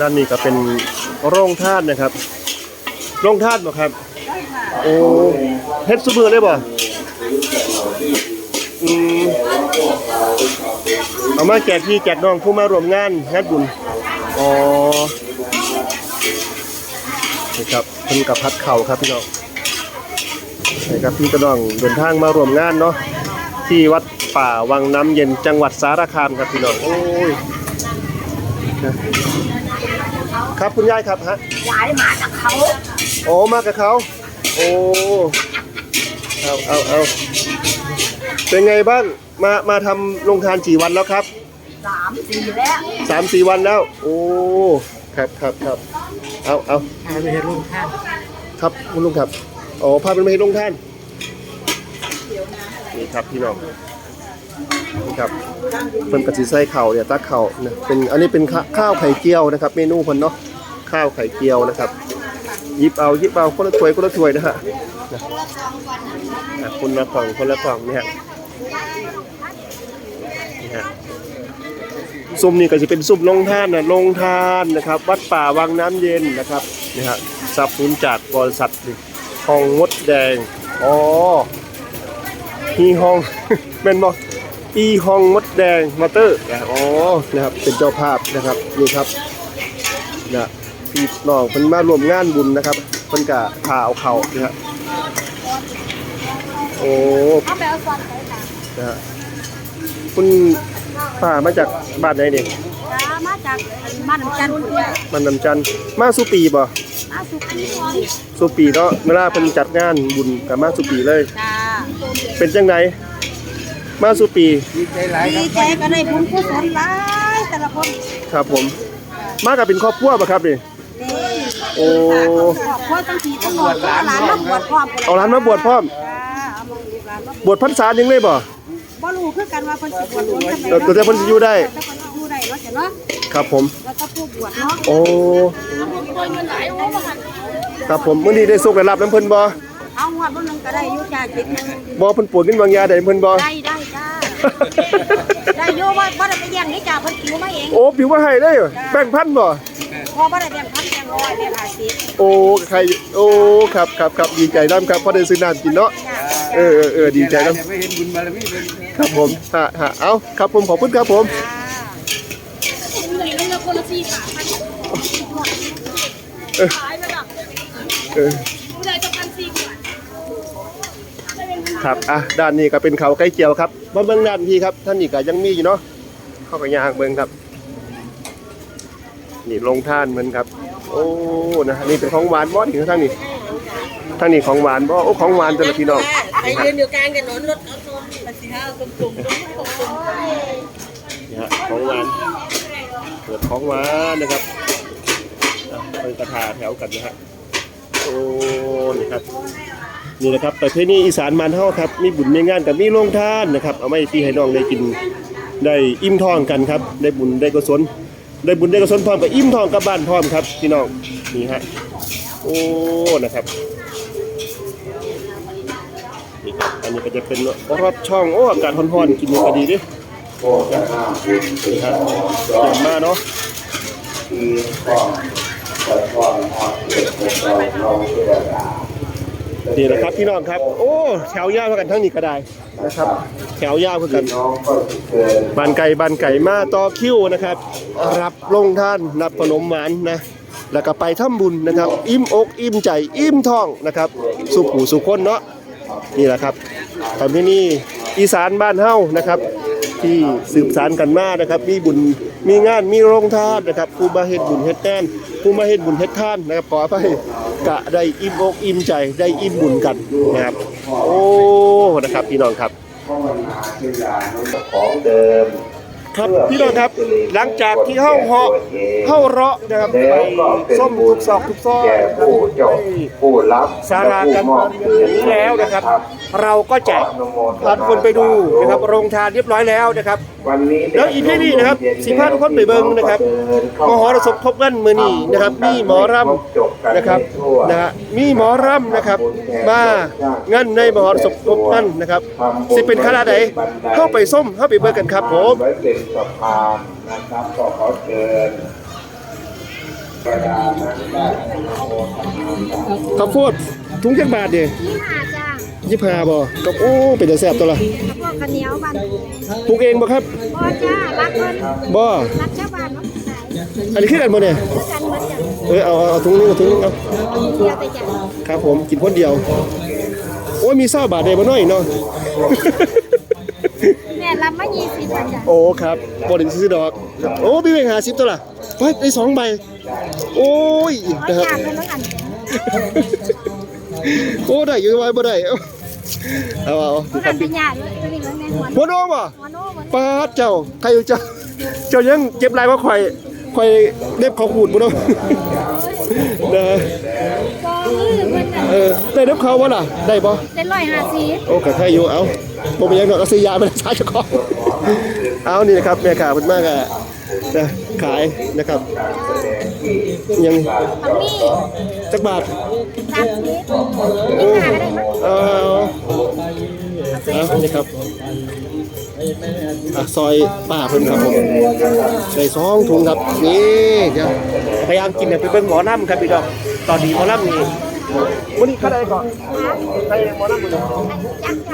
ด้านนี้ก็เป็นโรงทานนะครับ โรงทานบ่ครับ โอ้เฮ็ดซุมือเลยบ่อืมเอามาแจกพี่แจกน้องผู้มาร่วมงานงานบุญอ๋อนี่ครับเพิ่นกับพัดเข่าครับพี่น้องนี่ครับพี่กระน้องเดินทางมาร่วมงานเนาะที่วัดป่าวังน้ำเย็นจังหวัดสารคามครับพี่น้องโอ้ย ครับคุณยายครับฮะย้ายมาจากเขาโอ้มากับเขาโอ้เอาเอาเอาเป็นไงบ้างมามาทำโรงทานกี่วันแล้วครับสามสี่แล้วสามสี่วันแล้ว โอ้ครับครับครับเอาเอาพาไปเห็นลุงท่านครับคุณลุงครับโอ้พาเป็นไปให้ลงท่านนี่ครับพี่น้อง นี่ครับเพิ่นกระสีใส่เข่าวเนี่ยตักเข่าวนะเป็นอันนี้เป็นข้าข้าวไข่เจียวนะครับ เมนูเพิ่นเนาะข้าวไข่เจียวนะครับยิบเอายิบเอาคนละถ้วยคนละถ้วยนะฮะคนละกล่องคนละกล่องเนี่ยนี่ฮะซุ้มนี่ก็จะเป็นซุ้มลงทานนะลงทานนะครับ วัดป่าวังน้ำเย็นนะครับนี่ฮะสับสนุนจากบริษัททองมดแดงอ๋อฮีฮองแม่นบอก อีฮองมดแดงมอเตอร์นะอ๋อนะครับเป็นเจ้าภาพนะครับนี่ครับนะพี่น้องเพิ่นมาร่วมงานบุญนะครับเพิ่นกะพาเอาเข่านะฮะโอ้เอาไปเอาซอนไปจ้านะฮะคุณป้ามาจากบ้านไหนเด็กมาจากบ้านน้ำจันทร์คุณจ้ามันนำจันทร์มาสุปีบ่มาสุขีพรสุปีเนาะเวลาเพิ่นจัดงานบุญกับมาสุปีเลยจ้าเป็นจังได มาสุปีดีใจหลายคดีรับใจก็ได้บุญกุศลหลายแต่ละคนครับผม มากับเป็นครอบครัวบ่ครับนี่นี่โอ้ ครอบครัวตั้งทีตั้งหมดหลานมาบวชพร้อมเอาหลานมาบวชพร้อม จ้าเอามาลูกหลานมาบวชพรรษาหนึงเลยบ่ บ่รู้คือกันว่าเพิ่นสิบวชหรือจะแต่แต่เพิ่นสิอยู่ได้ แต่เพิ่นสิอยู่ได้เนาะจ้ะเนาะครับผม แล้วก็ผู้บวชเนาะโอ้ ครับผมมื้อนี้ได้สุขได้รับน้ำเพิ่นบ่ เอางวดบ่นึงก็ได้อยู่จ้าจิตหนึงบ่เพิ่นปวดเงินบางยาได้เพิ่นบ่ได้ได้จ้าได้อยู่ว่าบ่ได้ไปแย่งนี่จ้าเพิ่นคิวมาเองโอ้ผิวมาให้ได้เหรอแบ่งพันบ่พอบ่ได้แบ่งพันแบ่งร้อยแบ่งห้าสิบโอ้ใครโอ้ครับครับครับดีใจน้ำครับพอได้ซื้อน้ำกินเนาะเออเออเออดีใจน้ไม่เห็นบุญบารมีเลยำครับผมฮะฮะเอาครับผมขอบคุณครับผมเออเออ ครับอะด้านนี้ก็เป็นเขาใกล้เจียวครับมาเบื้องด้านพี่ครับท่านนี่ก็ยังมีอยู่เนาะเข้ากับยางเบิ่งครับ นี่ลงท่านเหมือนครับ โอ้นะนี่เป็นของหวานบ่นี่ท่านนี่ท่านนี่ของหวานบ่โอ้ของหวานแต่ละพี่น้องไปยืนอยู่กลางถนนรถเอาโซนมาสิฮะตุ่มตุ่มตุ่มตุ่มนี่ฮะของหวานเปิดของหวานนะครับอะเป็นกระถาแถวกันนะฮะโอ้นี่ครับ นี่นะครับประเพณีอีสานมันเฮาครับมีบุญมีงานกับมีโรงทานนะครับเอาไม่พี่ให้น้องได้กินได้อิ่มท้องกันครับได้บุญได้กุศลได้บุญได้กุศลพร้อมกับอิ่มท้องกลับบ้านพร้อมครับพี่น้องนี่ฮะโอ้นะครับนี่ครับอันนี้ก็จะเป็นรอบช่องโอ้อากาศร้อนๆกินก็ดีดินี่ฮะเยี่ยมมากเนาะ นี่แหละครับพี่น้องครับ โอ้แถวยาวเท่ากันทั้งนี้ก็ได้นะครับ แถวยาวเท่ากันบานไก่บานไก่มาต่อคิวนะครับ รับลงท่านรับขนมหวานนะแล้วก็ไปทำบุญนะครับ อิ่มอกอิ่มใจอิ่มท้องนะครับ สุขหูสุขคนเนาะนี่แหละครับตอนที่นี่อีสานบ้านเฮานะครับ ที่สืบสานกันมานะครับ มีบุญมีงานมีโรงทานนะครับผู้มาเฮ็ดบุญเฮ็ดงานผู้มาเฮ็ดบุญเฮ็ดทานนะครับขอไป กะได้อิ่มอกอิ่มใจได้อิ่มบุญกันนะครับโอ้นะครับพี่น้องครับของเดิม ครับพี่น้องครับหลังจากที่เข้าเหาะเข้าเราะนะครับไปแล้วก็เป็นส้มบุทุญกซอกทุกซอยแก่ผู้จบผู้รับสาราการประเรียนอย่างนี้แล้วนะครับ เราก็จะพาทุกคนไปดูนะครับโรงทานเรียบร้อยแล้วนะครับวันนี้แล้วอีพีนี้นะครับสิพาทุกคนไปเบิ่งนะครับมหรสพทบกันมือนี้นะครับ มีหมอรำนะครับนะฮะมีหมอรำนะครับมางั้นในมหรสพทบกันนะครับสิเป็นคณะใดเข้าไปส้มเข้าไปเบิ่งกันครับผมไว้เป็นสะพานนะครับก็ขอเชิญข้าวโพดถุงจักบาทเด้ยี่ห้าจ้ายี่ห้าบ่กับโอ้เป็นแต่แซ่บตัวละแล้วพวกข้าวเหนียวบันปลูกเองบ่ครับพ่อจ้ารักเพิ่นบ่รักชาวบ้านเนาะขายอันนี้คือกันบ่เนี่ยด้วยกันเหมือนกันเออเอาเอาเอาถุงนึงเอาถุงนึงเอาเดียวแต่จ้าครับผมกินคนเดียว โอ้ยมี20บาทได้บ่น้อยเนาะแม่รับมา ยี่สิบบาทจ้าโอ้ครับบ่ได้ซื้อดอกครับโอ้มีแบงค์50ตัวละไปได้สองใบ โอ้ยเอานะครับจ้าเพิ่นแล้วกันโอ้ได้อยู่ไว้บ่ได้เอาเอาเอาเพิ่นกันเป็นญาติเลยตัวนี้เหมือนแม่หัวหัวโนบ่หัวโน้เหมือนปาดเจ้าใครอยู่เจ้า เจ้ายังเก็บลายว่าข่อยข่อยเล็บเขาขูดบ่เนาะนะกอมือเพิ่นน่ะเออได้เล็บเขาบ่ล่ะได้บ่เป็นร้อยห้าสิบโอ้ก็ใครอยู่เอาบ่เป็นหยังดอกเอาซื้อยาไปใช้เจ้าของ เอานี่นะครับแม่ค้าเพิ่นมากอะนะขายนะครับ ยังมันมีจักบาทสามสิบยี่ห้าก็ได้มั้งเอาเอานี่ครับอะซอยป้าเพิ่นครับผมได้สองถุงครับนี่เดี๋ยวพยายามกินเนี่ยไปเบิ่งหมอลำครับพี่ดอกตอนนี้หมอลำนี่วันนี้เข้าได้ก่อนใครหมอลำมื้อนี้จักเจ้าเนี่ยจักอะไร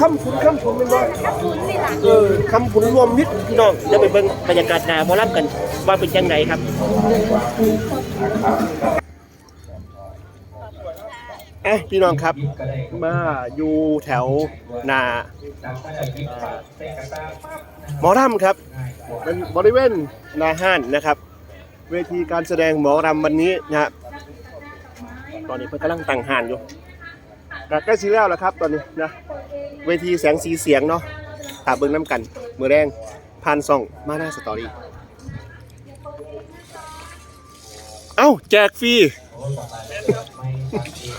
คำผุนคำผุนเป็นบ่กระสุนนี่ล่ะเออคำผุนรวมมิตรพี่น้องเดี๋ยวไปเบิ่งบรรยากาศนาหมอลำกันว่าเป็นจังไดครับอะพี่น้องครับมาอยู่แถวนาหมอลำครับเป็นบริเวณนาห้านนะครับ เวทีการแสดงหมอรำวันนี้นะฮะตอนนี้เพิ่นกำลังตั้งห้านอยู่ ก็ใกล้สิแล้วแล้วครับตอนนี้นะเวทีแสงสีเสียงเนาะตาเบิ้งน้ำกันมือแรงผ่านซ่องมาหน้าสตอรี่ อ้าแจกฟรี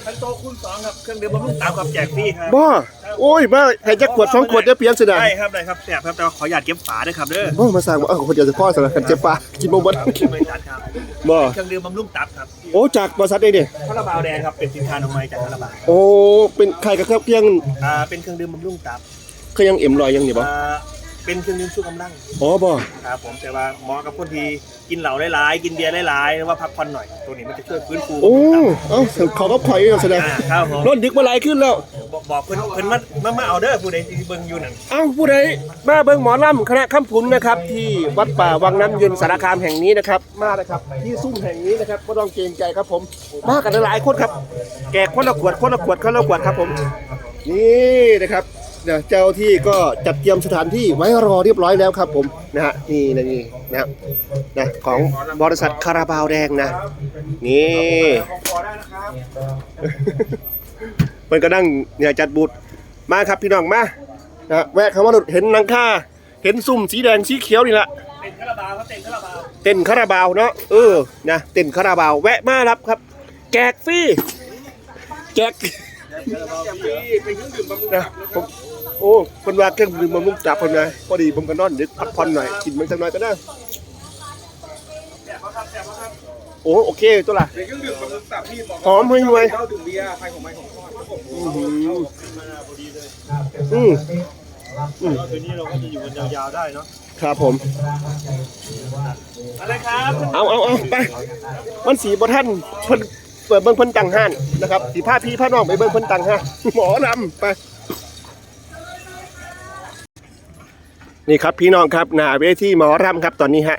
คันโตคูณสองครับเครื่องดื่มบำรุงตามกับแจกฟรีครับบ้าโอ้ยมาให้จักขวดสองขวดเดี๋ยวเปลี่ยนสินะได้ครับได้ครับแจกครับแต่ว่าขออย่าตเก็บฝาด้วยครับเด้อโอ้มาสั่งมาเออคนเดียวจะพ่อสำหรับกันเจ็บปากกินบ่เบดบริษัทครับบ่เครื่องดื่มบำรุงตับครับโอ้จากบริษัทได้ดิคาราบาวแดงครับเป็นสินค้าอนามัยจากคาราบาวโอ้เป็นใครกับเครื่องเพียงอ่าเป็นเครื่องดื่มบำรุงตับเครื่องยังเอ็มลอยยังนี่บ่อ่า เป็นเครื่องดื่มชูกำลังอ๋อบ่ครับผมแต่ว่าเหมาะกับคนที่กินเหล้าหลายๆกินเบียร์หลายๆหรือว่าพักผ่อนหน่อย ตัวนี้มันจะช่วยฟื้นฟูโอ้เอ้าเขาก็ข่อยอยู่แสดงอ่าครับผมรถดึกมาหลายขึ้นแล้ว บอกบอกเพิ่นเพิ่นมามามาเอาเด้อผู้ใดที่เบิ่งอยู่นั่น เอ้าผู้ใดมาเบิ่งหมอลำคณะคำพุนนะครับ ที่วัดป่าวังน้ำเย็นสารคามแห่งนี้นะครับ มานะครับ ที่ซุ้มแห่งนี้นะครับก็ต้องเกรงใจครับผม มากันหลายๆคนครับ แกกคนละขวดคนละขวดคนละขวดครับผม นี่นะครับ เดี๋ยวเจ้าที่ก็จัดเตรียมสถานที่ไว้รอเรียบร้อยแล้วครับผมนะฮะนี่นะนี่นะครับนะของบริษัทคาราบาวแดงนะ นี่เพิ่นก็นั่งเนี่ยจัดบูธมาครับพี่น้องมานะแวะคำว่าเห็นนังค่าเห็นซุ่มสีแดงสีเขียวนี่แหละเต็นคาราบาวครับเต็นคาราบาวเต้นคาราบาวเนาะเออนะเต้นคาราบาวแวะมารับครับ แจกฟรีแจก นะผมโอ้คนว่าเครื่องดื่มบำรุงตับคนนะพอดีผมก็นอนดึกพักผ่อนหน่อยกินมันสักหน่อยก็ได้โอ้โอเคตัวละหอมห่วยห่วยอืมอืมคืนนี้เราก็จะอยู่กันยาวๆได้เนาะครับผมอะไรครับ เอาเอาเอาไป มันสีบท่านเพิ่น เปิดเบิ่งเพิ่นตังห้านนะครับสีผ้าพี่ผ้าน้องไปเบิ่งเพิ่นตังห้านหมอลำไป นี่ครับพี่น้องครับหน้าเวทีหมอรำครับตอนนี้ฮะ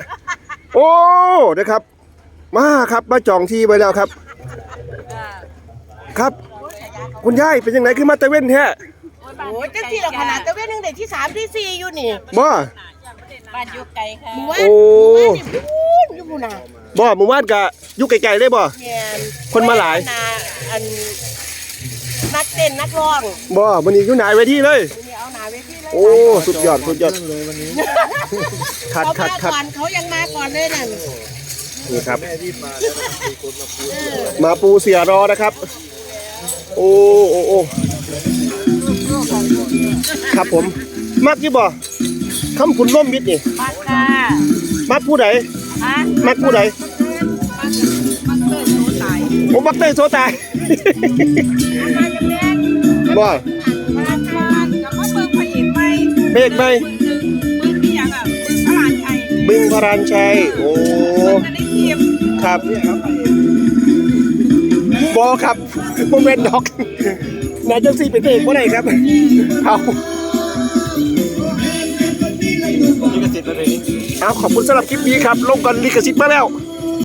โอ้นะครับ มาครับมาจองที่ไว้แล้วครับ ครับ คุณยายเป็นยังไงขึ้นมาตะเว้นแท้โอ้ยจังที่เราขนาดตะเวนหนึ่งเด็กที่สามที่สี่อยู่นี่บ่บ้านอยู่ไกลค่ะหมู่บ้านโอ้หมู่บ้านนี่พูนอยู่บุน่ะ บ่หมู่บ้านกะอยู่ไกลๆเลยบ่ แม่นคนมาหลายนาอันนักเต้นนักร้องบ่วันนี้อยู่หน้าเวทีเลยนี่เอาหนาเวทีเลยโอ้สุดยอดสุดยอดคัดเขาคัดมาคัดก่อนเขายังมาก่อนเลยนั่นนี่ครับมาปูเสียรอนะครับ โอ้โอ้โอ้ครับผม มักยี่บ่คำคุณร่มมิดนี่ มาค่ะ มักผู้ใดฮะ มักผู้ใดมันเกิดโตตายผมมักเต้ยโซตายบ่มาค่ะกับว่าเบิ่งพระเอกไหมเบรกไหมเบิ่งที่ยังอะพระหลานชัยบึงพรานชัยโอ้เบิ่งกันในทีมครับบอครับโมเมนต์ดอกนายจังสี่เป็นพระเอกว่าไหนครับเอา เอาขอบคุณสำหรับคลิปนี้ครับ ลงกันลิขสิทธิ์มาแล้ว